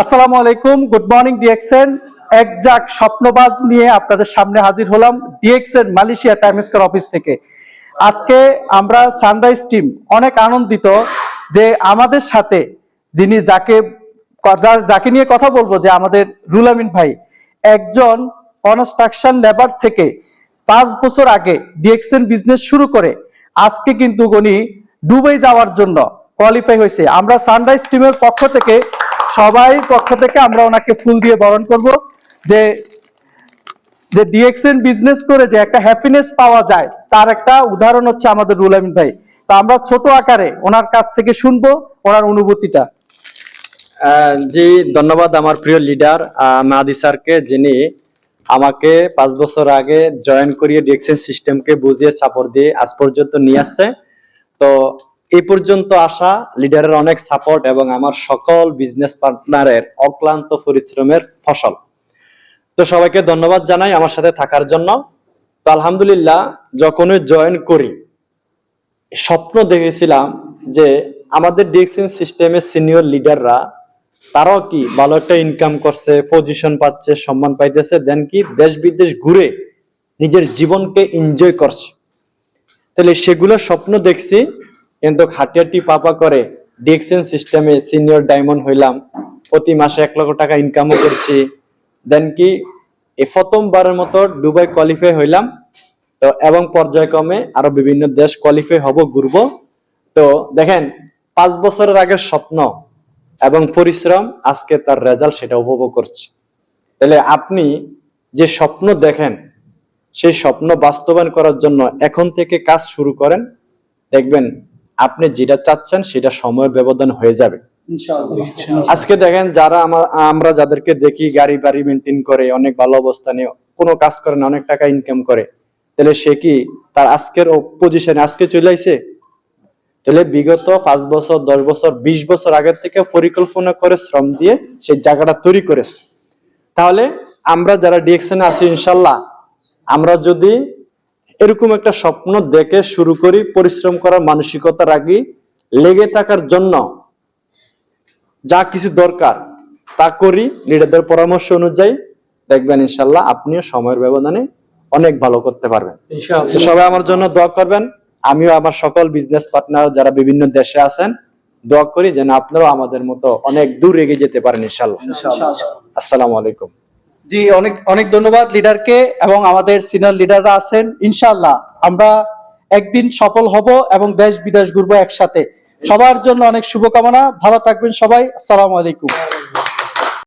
আসসালামু আলাইকুম, good morning DXN. একজাক স্বপ্নবাজ নিয়ে আপনাদের সামনে হাজির হলাম ডিএক্সএন মালয়েশিয়া টাইম অফিস থেকে। আজকে আমরা সানরাইজ টিম, অনেক আনন্দিত যে আমাদের সাথে যিনি যাকে যাকে নিয়ে কথা বলব যে আমাদের রুল আমিন ভাই, একজন কনস্ট্রাকশন লেবার থেকে পাঁচ বছর আগে ডিএক্সএন বিজনেস শুরু করে, আজকে কিন্তু উনি দুবাই যাওয়ার জন্য কোয়ালিফাই হয়েছে। আমরা সানরাইজ টিমের পক্ষ থেকে সবাই পক্ষ থেকে আমরা ওনাকে ফুল দিয়ে বরণ করব যে যে ডিএক্সএন বিজনেস করে যে একটা হ্যাপিনেস পাওয়া যায়, তার একটা উদাহরণ হচ্ছে আমাদের রুল আমিন ভাই। তো আমরা ছোট আকারে ওনার কাছ থেকে শুনব ওনার অনুভূতিটা। জি, ধন্যবাদ আমার প্রিয় লিডার মাদি স্যারকে, যিনি আমাকে পাঁচ বছর আগে জয়েন করিয়ে ডিএক্সএন সিস্টেমকে বুঝিয়ে সাপোর্ট দিয়ে আজ পর্যন্ত নিয়ে আসছে। তো এই পর্যন্ত আসা লিডারের অনেক সাপোর্ট এবং আমার সকল বিজনেস পার্টনারের অক্লান্ত পরিশ্রমের ফসল। তো সবাইকে ধন্যবাদ জানাই আমার সাথে থাকার জন্য। তো আলহামদুলিল্লাহ, যখনই জয়েন করি, স্বপ্ন দেখেছিলাম যে আমাদের ডিএক্সএন সিস্টেমের সিনিয়র লিডাররা তারাও কি ভালো একটা ইনকাম করছে পজিশন পাচ্ছে, সম্মান পাইতেছে দেন কি দেশ বিদেশ ঘুরে নিজের জীবনকে এনজয় করছে। তাহলে সেগুলো স্বপ্ন দেখছি। কিন্তু খাটিয়াটি পাপা করে ডিএক্সএন সিস্টেমে সিনিয়র ডায়মন্ড হইলাম। প্রতি মাসে এক লক্ষ টাকা ইনকামও করছি। দেন কি এই প্রথমবারের মতো দুবাই কোয়ালিফাই হইলাম। তো এবং পর্যায়ক্রমে আরও বিভিন্ন দেশ কোয়ালিফাই হব, ঘুরবো। তো দেখেন, পাঁচ বছরের আগের স্বপ্ন এবং পরিশ্রম, আজকে তার রেজাল্ট সেটা উপভোগ করছে। তাহলে আপনি যে স্বপ্ন দেখেন, সেই স্বপ্ন বাস্তবায়ন করার জন্য এখন থেকে কাজ শুরু করেন। দেখবেন আপনি যেটা চাচ্ছেন সেটা সময়ের ব্যবধান হয়ে যাবে। আজকে দেখেন যারা আমরা যাদেরকে দেখি গাড়ি বাড়ি মেনটেন করে অনেক ভালো অবস্থানে কোনো কাজ করে না অনেক টাকা ইনকাম করে তাহলে সে কি তার আজকের পজিশনে আজকে চলে আইছে? তাহলে বিগত পাঁচ বছর দশ বছর বিশ বছর আগের থেকে পরিকল্পনা করে শ্রম দিয়ে সেই জায়গাটা তৈরি করেছে। তাহলে আমরা যারা ডিএকশনে আছি ইনশাল্লাহ আমরা যদি এরকম একটা স্বপ্ন দেখে শুরু করি পরিশ্রম করার মানসিকতা রাখি লেগে থাকার জন্য যা কিছু দরকার তা করি লিডারদের পরামর্শ অনুযায়ী। দেখবেন ইনশাল্লাহ আপনিও সময়ের ব্যবধানে অনেক ভালো করতে পারবেন। সবাই আমার জন্য দোয়া করবেন। আমিও আমার সকল বিজনেস পার্টনার যারা বিভিন্ন দেশে আছেন দোয়া করি যেন আপনারাও আমাদের মতো অনেক দূর এগিয়ে যেতে পারেন ইনশাল্লাহ আসসালামু আলাইকুম। জি, অনেক অনেক ধন্যবাদ লিডারকে এবং আমাদের সিনিয়র লিডাররা আছেন। ইনশাআল্লাহ আমরা একদিন সফল হব এবং দেশ বিদেশ ঘুরবো একসাথে। সবার জন্য অনেক শুভকামনা। ভালো থাকবেন সবাই। আসসালামু আলাইকুম।